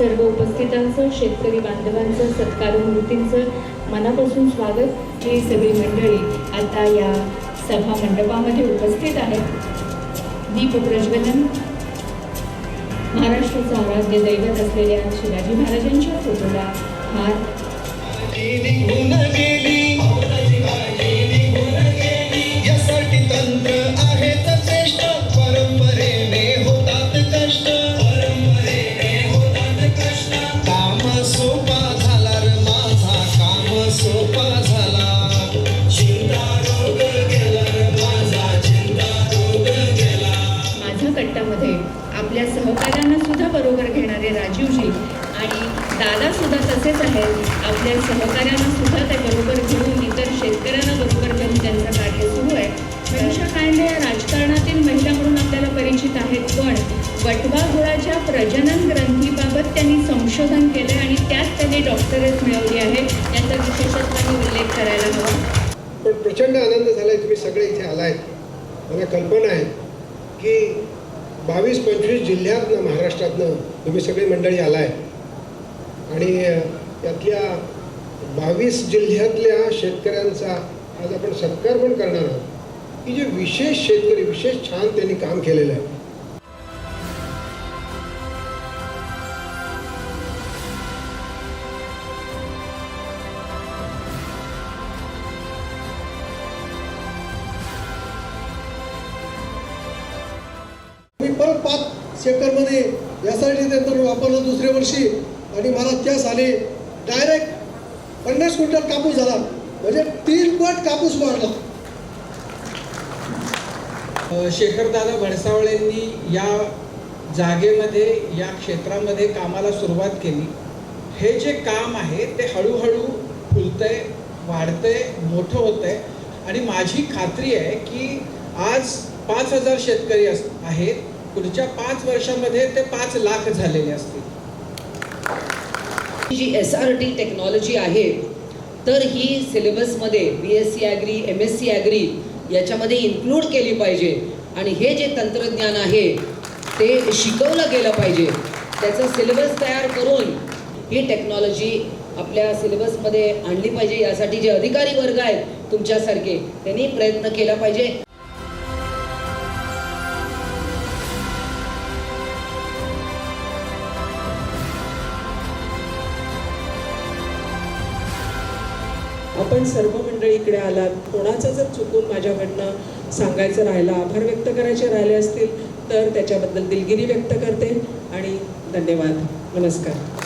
सर्व उपस्थितांचं शेतकरी बांधवांचं सत्कारून मूर्तींचं मनापासून स्वागत. ही सगळी मंडळी आता या सभा मंडपामध्ये उपस्थित आहेत. दीप प्रज्वलन. महाराष्ट्राचं आराध्य दैवत असलेल्या शिवाजी महाराजांच्या फोटोला हार सुद्धा बरोबर घेणारे राजीवजी आणि दादा सुद्धा तसेच आहेत. आपल्या सहकाऱ्यांना सुद्धा ते बरोबर घेऊन इतर शेतकऱ्यांना बरोबर घेऊन त्यांचं कार्य सुरू आहे. मनीषा कांडे या राजकारणातील महिला म्हणून आपल्याला परिचित आहेत पण वटवा गुळाच्या प्रजनन ग्रंथीबाबत त्यांनी संशोधन केलं आणि त्यात त्यांनी डॉक्टरेट मिळवली आहे. याचा विशेषत्वाने उल्लेख करायला हवा. पण प्रचंड आनंद झाला तुम्ही सगळे इथे आलायत मला कल्पना आहे की बावीस पंचवीस जिल्ह्यातनं महाराष्ट्रातनं तुम्ही सगळी मंडळी आलाय. आणि यातल्या बावीस जिल्ह्यातल्या शेतकऱ्यांचा आज आपण सत्कार पण करणार आहोत. की जे विशेष शेतकरी विशेष छान त्यांनी काम केलेलं आहे. परत पाच सेक्टरमध्ये यासाठी नंतर वापरलं दुसऱ्या वर्षी आणि मला त्यास आले. डायरेक्ट पन्नास क्विंटल कापूस झाला. म्हणजे तीन पट कापूस वाढला. शेखरदादा भडसावळेंनी या जागेमध्ये या क्षेत्रामध्ये कामाला सुरुवात केली. हे जे काम आहे ते हळूहळू फुलतंय वाढतंय मोठं होतंय. आणि माझी खात्री आहे की आज पाच हजार शेतकरी अस आहेत. पुढच्या पाच वर्षामध्ये ते पाच लाख झालेले असतील. ही जी एस आर टी टेक्नॉलॉजी आहे तर ही सिलेबसमध्ये B S C agri M S C agri याच्यामध्ये इन्क्लूड केली पाहिजे. आणि हे जे तंत्रज्ञान आहे ते शिकवलं गेलं पाहिजे. त्याचं सिलेबस तयार करून ही टेक्नॉलॉजी आपल्या सिलेबसमध्ये आणली पाहिजे. यासाठी जे अधिकारी वर्ग आहेत तुमच्यासारखे त्यांनी प्रयत्न केला पाहिजे. आपण सर्व मंडळी इकडे आलात. कोणाचं जर चुकून माझ्याकडनं सांगायचं राहिलं आभार व्यक्त करायचे राहिले असतील तर त्याच्याबद्दल दिलगिरी व्यक्त करते. आणि धन्यवाद. नमस्कार.